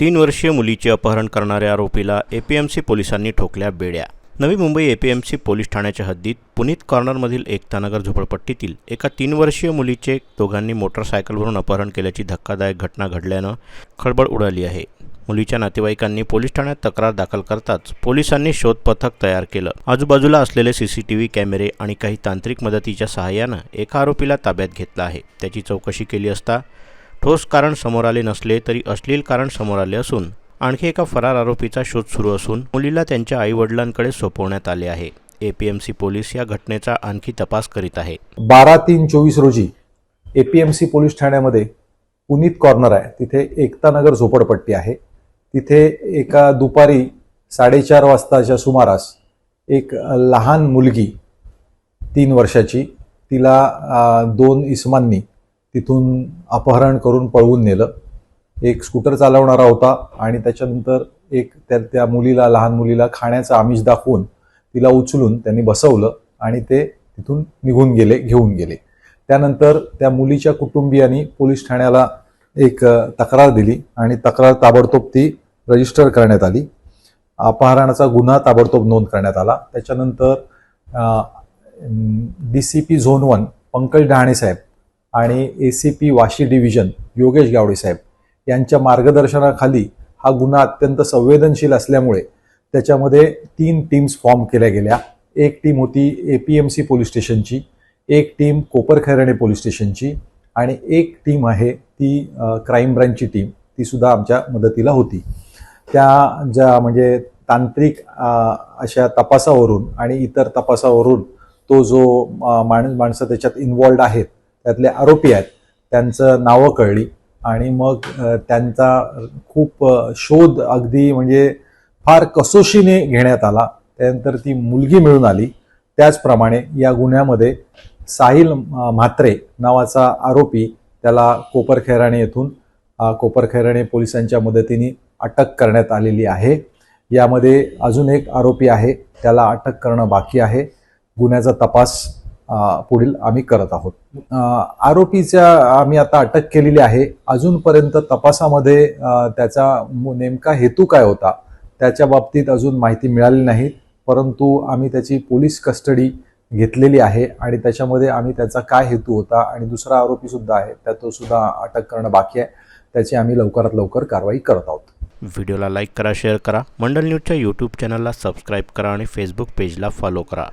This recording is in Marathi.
तीन वर्षीय मुलीचे अपहरण करणाऱ्या आरोपीला एपीएमसी पोलिसांनी ठोकल्या बेड्या. नवी मुंबई एपीएमसी पोलीस ठाण्याच्या हद्दीत पुनीत कॉर्नरमधील एकतानगर झोपडपट्टीतील एका तीन वर्षीय मुलीचे दोघांनी मोटरसायकलवरून अपहरण केल्याची धक्कादायक घटना घडल्यानं खळबळ उडाली आहे. मुलीच्या नातेवाईकांनी पोलीस ठाण्यात तक्रार दाखल करताच पोलिसांनी शोध पथक तयार केलं. आजूबाजूला असलेले सीसीटीव्ही कॅमेरे आणि काही तांत्रिक मदतीच्या सहाय्यानं एका आरोपीला ताब्यात घेतलं आहे. त्याची चौकशी केली असता ठोस कारण समोर आले नसले तरी अश्लील कारण समोर आले असून आणखी एका फरार आरोपीचा शोध सुरू असून मुलीला त्यांच्या आईवडिलांकडे सोपवण्यात आले आहे. एपीएमसी पोलीस या घटनेचा आणखी तपास करीत आहे. बारा तीन चोवीस रोजी एपीएमसी पोलीस ठाण्यामध्ये पुनीत कॉर्नर आहे. तिथे एकतानगर झोपडपट्टी आहे. तिथे एका दुपारी साडेचार वाजताच्या सुमारास एक लहान मुलगी तीन वर्षाची तिला दोन इसमांनी तिथून अपहरण करून पळवून नेलं. एक स्कूटर चालवणारा होता आणि त्याच्यानंतर एक त्या त्या मुलीला लहान मुलीला खाण्याचं आमिष दाखवून तिला उचलून त्यांनी बसवलं आणि ते तिथून निघून गेले घेऊन गेले. त्यानंतर त्या मुलीच्या कुटुंबियांनी पोलीस ठाण्याला एक तक्रार दिली आणि तक्रार ताबडतोब ती रजिस्टर करण्यात आली. अपहरणाचा गुन्हा ताबडतोब नोंद करण्यात आला. त्याच्यानंतर D C P zone one Pankaj Dahane साहेब आणि A C P Vashi division Yogesh Gawde साहेब यांच्या मार्गदर्शनाखाली हा गुन्हा अत्यंत संवेदनशील असल्यामुळे त्याच्यामध्ये तीन टीम्स फॉर्म केल्या गेल्या. एक टीम होती A P M C police स्टेशनची एक टीम कोपरखैरणे पोलीस स्टेशनची आणि एक टीम आहे ती क्राईम ब्रँचची टीम ती सुद्धा आमच्या मदतीला होती. त्या ज्या म्हणजे तांत्रिक अशा तपासावरून आणि इतर तपासावरून तो जो माणूस माणसं त्याच्यात इन्वॉल्ड आहेत त्यातले आरोपी आहेत. त्यांचं नावं कळली. आणि मग त्यांचा खूप शोध अगदी म्हणजे फार कसोशीने घेण्यात आला. त्यानंतर ती मुलगी मिळून आली. त्याचप्रमाणे या गुन्ह्यामध्ये साहिल म्हात्रे नावाचा आरोपी त्याला कोपरखैराणे येथून कोपरखैराणे पोलिसांच्या मदतीने अटक करण्यात आलेली आहे. यामध्ये अजून एक आरोपी आहे. त्याला अटक करणं बाकी आहे. गुन्ह्याचा तपास पुढील आम्ही करत आहोत. आरोपीच्या आम्ही आता अटक केलेली आहे. अजूनपर्यंत तपासामध्ये त्याचा नेमका हेतू काय होता त्याच्या बाबतीत अजून माहिती मिळाली नाही. परंतु आम्ही त्याची पोलीस कस्टडी घेतलेली आहे आणि त्याच्यामध्ये आम्ही त्याचा काय हेतू होता आणि दुसरा आरोपी सुद्धा आहे त्या तो सुद्धा अटक करणं बाकी आहे. त्याची आम्ही लवकरात लवकर कारवाई करत आहोत. व्हिडिओला लाईक करा शेअर करा. मंडल न्यूजच्या यूट्यूब चॅनलला सबस्क्राईब करा आणि फेसबुक पेजला फॉलो करा.